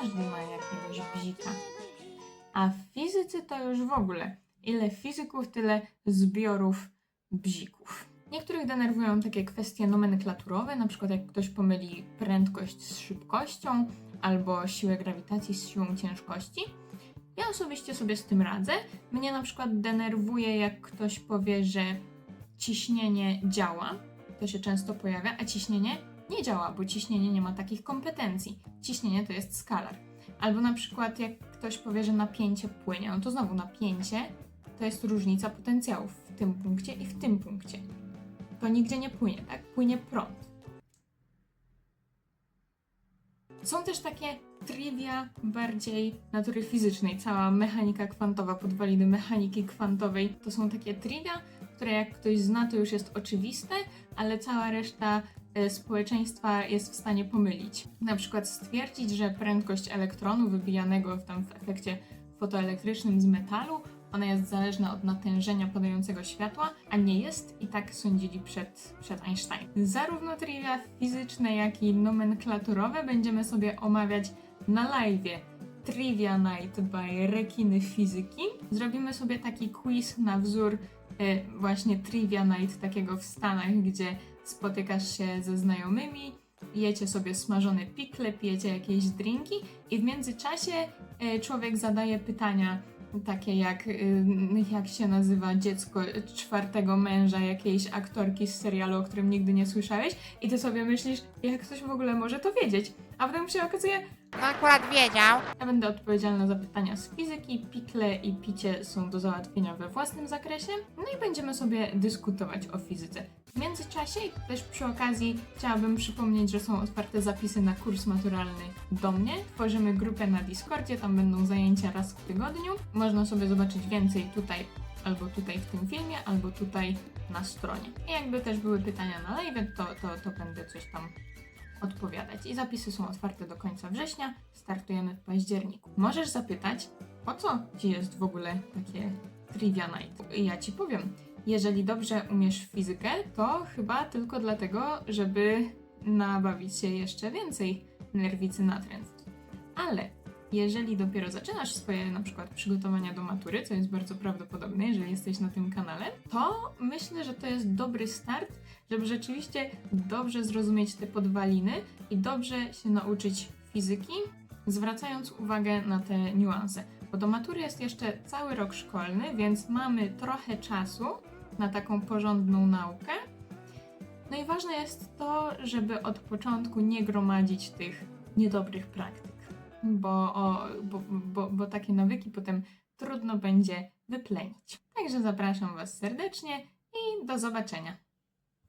każdy ma jakiegoś bzika. A w fizyce to już w ogóle. Ile fizyków, tyle zbiorów bzików. Niektórych denerwują takie kwestie nomenklaturowe, na przykład jak ktoś pomyli prędkość z szybkością albo siłę grawitacji z siłą ciężkości. Ja osobiście sobie z tym radzę. Mnie na przykład denerwuje, jak ktoś powie, że ciśnienie działa. To się często pojawia, a ciśnienie nie działa, bo ciśnienie nie ma takich kompetencji. Ciśnienie to jest skalar. Albo na przykład jak ktoś powie, że napięcie płynie, no to znowu napięcie to jest różnica potencjałów w tym punkcie i w tym punkcie. To nigdzie nie płynie, tak? Płynie prąd. Są też takie trivia bardziej natury fizycznej. Cała mechanika kwantowa, podwaliny mechaniki kwantowej to są takie trivia, które jak ktoś zna, to już jest oczywiste, ale cała reszta społeczeństwa jest w stanie pomylić. Na przykład stwierdzić, że prędkość elektronu wybijanego w, tam w efekcie fotoelektrycznym z metalu, ona jest zależna od natężenia padającego światła, a nie jest i tak sądzili przed, przed Einstein. Zarówno trivia fizyczne, jak i nomenklaturowe będziemy sobie omawiać na live. Trivia Night by Rekiny Fizyki. Zrobimy sobie taki quiz na wzór e, właśnie Trivia Night takiego w Stanach, gdzie spotykasz się ze znajomymi, jecie sobie smażone pikle, pijecie jakieś drinki i w międzyczasie e, człowiek zadaje pytania takie jak y, jak się nazywa dziecko czwartego męża jakiejś aktorki z serialu, o którym nigdy nie słyszałeś i ty sobie myślisz, jak ktoś w ogóle może to wiedzieć. A potem się okazuje, No akurat wiedział. ja będę odpowiedzialna za pytania z fizyki, pikle i picie są do załatwienia we własnym zakresie, no i będziemy sobie dyskutować o fizyce. W międzyczasie też przy okazji chciałabym przypomnieć, że są otwarte zapisy na kurs maturalny do mnie. Tworzymy grupę na Discordzie, tam będą zajęcia raz w tygodniu. Można sobie zobaczyć więcej tutaj albo tutaj w tym filmie, albo tutaj na stronie. I jakby też były pytania na live, to, to, to będę coś tam odpowiadać. I zapisy są otwarte do końca września, startujemy w październiku. Możesz zapytać, po co ci jest w ogóle takie trivia night? I ja ci powiem, jeżeli dobrze umiesz fizykę, to chyba tylko dlatego, żeby nabawić się jeszcze więcej nerwicy natręt. Ale jeżeli dopiero zaczynasz swoje na przykład przygotowania do matury, co jest bardzo prawdopodobne, jeżeli jesteś na tym kanale, to myślę, że to jest dobry start, żeby rzeczywiście dobrze zrozumieć te podwaliny i dobrze się nauczyć fizyki, zwracając uwagę na te niuanse. Bo do matury jest jeszcze cały rok szkolny, więc mamy trochę czasu na taką porządną naukę. No i ważne jest to, żeby od początku nie gromadzić tych niedobrych praktyk, bo, o, bo, bo, bo takie nawyki potem trudno będzie wyplenić. Także zapraszam Was serdecznie i do zobaczenia.